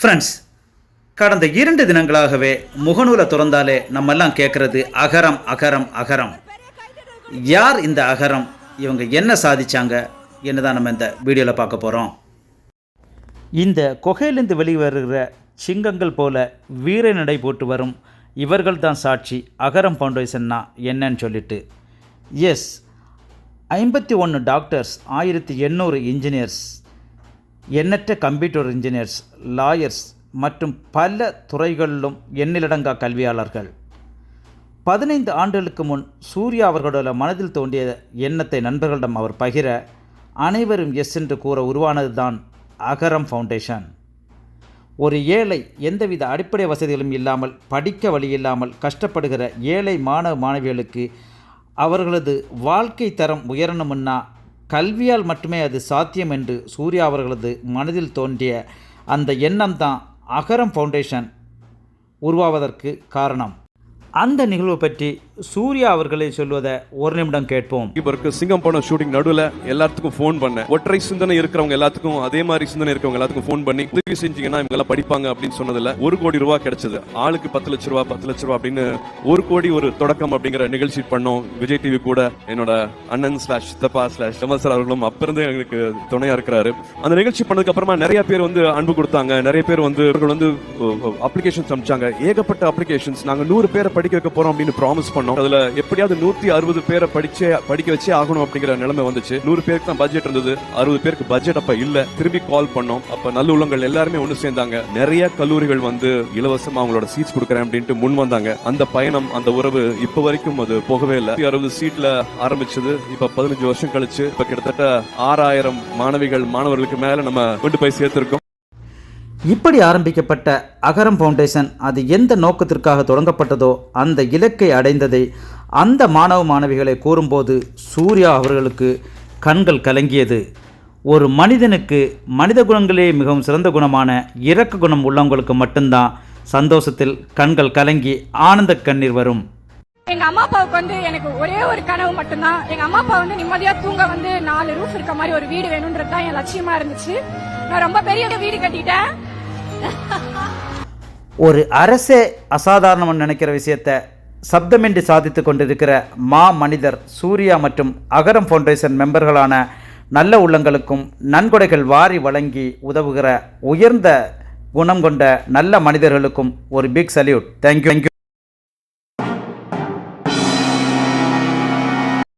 Friends கடந்த இரண்டு தினங்களாகவே முகநூலை திறந்தாலே நம்மெல்லாம் கேட்குறது அகரம் அகரம் அகரம். யார் இந்த அகரம்? இவங்க என்ன சாதிச்சாங்க? என்னதான் நம்ம இந்த வீடியோவில் பார்க்க போகிறோம் இந்த குகையிலிருந்து வெளிவருகிற சிங்கங்கள் போல வீர நடை போட்டு வரும் இவர்கள் தான் சாட்சி. அகரம் ஃபவுண்டேஷன்னா என்னன்னு சொல்லிட்டு. எஸ் ஐம்பத்தி ஒன்று டாக்டர்ஸ் ஆயிரத்தி எண்ணூறு இன்ஜினியர்ஸ் எண்ணற்ற கம்ப்யூட்டர் இன்ஜினியர்ஸ் லாயர்ஸ் மற்றும் பல துறைகளிலும் எண்ணிலடங்கா கல்வியாளர்கள். பதினைந்து ஆண்டுகளுக்கு முன் சூர்யா அவர்களோட மனதில் தோன்றிய எண்ணத்தை நண்பர்களிடம் அவர் பகிர அனைவரும் எஸ் என்று கூற உருவானது தான் அகரம் ஃபவுண்டேஷன் ஒரு ஏழை எந்தவித அடிப்படை வசதிகளும் இல்லாமல் படிக்க வழி இல்லாமல் கஷ்டப்படுகிற ஏழை மாணவ மாணவிகளுக்கு அவர்களது வாழ்க்கை தரம் உயரணும்னா கல்வியால் மட்டுமே அது சாத்தியம் என்று சூர்யா அவர்களது மனதில் தோன்றிய அந்த எண்ணம் தான் அகரம் ஃபவுண்டேஷன் உருவாவதற்கு காரணம். அந்த நிகழ்வு பற்றி சூர்யா அவர்களே சொல்வதை ஒரு நிமிடம் கேட்போம். இப்போ சிங்கம் படம் ஷூட்டிங் நடுவில் எல்லாத்துக்கும் ஃபோன் பண்ணேன். ஒற்றை சிந்தனை இருக்கிறவங்க எல்லாத்துக்கும் அதே மாதிரி சிந்தனை இருக்கிறவங்க எல்லாத்துக்கும் ஃபோன் பண்ணி உதவி செஞ்சீங்கன்னா இவங்க எல்லாம் படிப்பாங்க அப்படின்னு சொன்னதுல ஒரு கோடி ரூபா கிடைச்சது. ஆளுக்கு பத்து லட்ச ரூபா பத்து லட்ச ரூபா அப்படின்னு ஒரு கோடி ஒரு தொடக்கம் அப்படிங்கிற நிகழ்ச்சி பண்ணோம். விஜய் டிவி கூட என்னோட அண்ணன் ஸ்லாஷ் சித்தப்பா ஸ்லாஷ் சார் அவர்களும் அப்ப இருந்தே எங்களுக்கு துணையா இருக்கிறாரு. அந்த நிகழ்ச்சி பண்ணதுக்கு அப்புறமா நிறைய பேர் வந்து அன்பு கொடுத்தாங்க. நிறைய பேர் வந்து இவர்கள் வந்து அப்ளிகேஷன்ஸ் அனுப்பிச்சாங்க ஏகப்பட்ட அப்ளிகேஷன்ஸ் நாங்க நூறு பேரை படிக்க வைக்க போறோம் அப்படின்னு ப்ராமிஸ் பண்ணோம். அதுல எப்படியாவது நூத்தி அறுபது பேரை படிச்சே படிக்க வச்சே ஆகணும் அப்படிங்கிற நிலைமை வந்துச்சு. நூறு பேருக்கு தான் பட்ஜெட் இருந்தது. அறுபது பேருக்கு பட்ஜெட் அப்ப இல்ல. திரும்பி கால் பண்ணோம். அப்ப நல்ல உள்ளங்கள் எல்லாருமே ஒண்ணு சேர்ந்தாங்க. நிறைய கல்லூரிகள் வந்து இலவசமா அவங்களோட சீட்ஸ் கொடுக்குறேன் அப்படின்ட்டு முன் வந்தாங்க. அந்த பயணம் அந்த உறவு இப்ப வரைக்கும் அது போகவே இல்லை. அறுபது சீட்ல ஆரம்பிச்சது. இப்ப பதினஞ்சு வருஷம் கழிச்சு இப்ப கிட்டத்தட்ட ஆறாயிரம் மாணவிகள் மாணவர்களுக்கு மேல நம்ம கொண்டு போய் சேர்த்திருக்கோம். இப்படி ஆரம்பிக்கப்பட்ட அகரம் ஃபவுண்டேஷன் அது எந்த நோக்கத்திற்காக தொடங்கப்பட்டதோ அந்த இலக்கை அடைந்ததை அந்த மாணவ மாணவிகளை கூறும்போது சூர்யா அவர்களுக்கு கண்கள் கலங்கியது. ஒரு மனிதனுக்கு மனித குணங்களே மிகவும் சிறந்த குணமான இறக்க குணம் உள்ளவங்களுக்கு மட்டும்தான் சந்தோஷத்தில் கண்கள் கலங்கி ஆனந்த கண்ணீர் வரும். எங்க அம்மா அப்பாவுக்கு வந்து எனக்கு ஒரே ஒரு கனவு மட்டும்தான். எங்க அம்மா அப்பா வந்து நிம்மதியா தூங்க வந்து நாலு ரூஃப் இருக்க மாதிரி ஒரு வீடு வேணும்ன்றது தான் என் லட்சியமா இருந்துச்சு. நான் ரொம்ப பெரிய வீடு கட்டிட்டேன். ஒரு அரசே அசாதாரணம் நினைக்கிற விஷயத்த சப்தமின்றி சாதித்து கொண்டிருக்கிற மா மனிதர் சூர்யா மற்றும் அகரம் ஃபவுண்டேஷன் மெம்பர்களான நல்ல உள்ளங்களுக்கும் நன்கொடைகள் வாரி வழங்கி உதவுகிற உயர்ந்த குணம் கொண்ட நல்ல மனிதர்களுக்கும் ஒரு பிக் சல்யூட் தேங்க்யூ தேங்க்யூ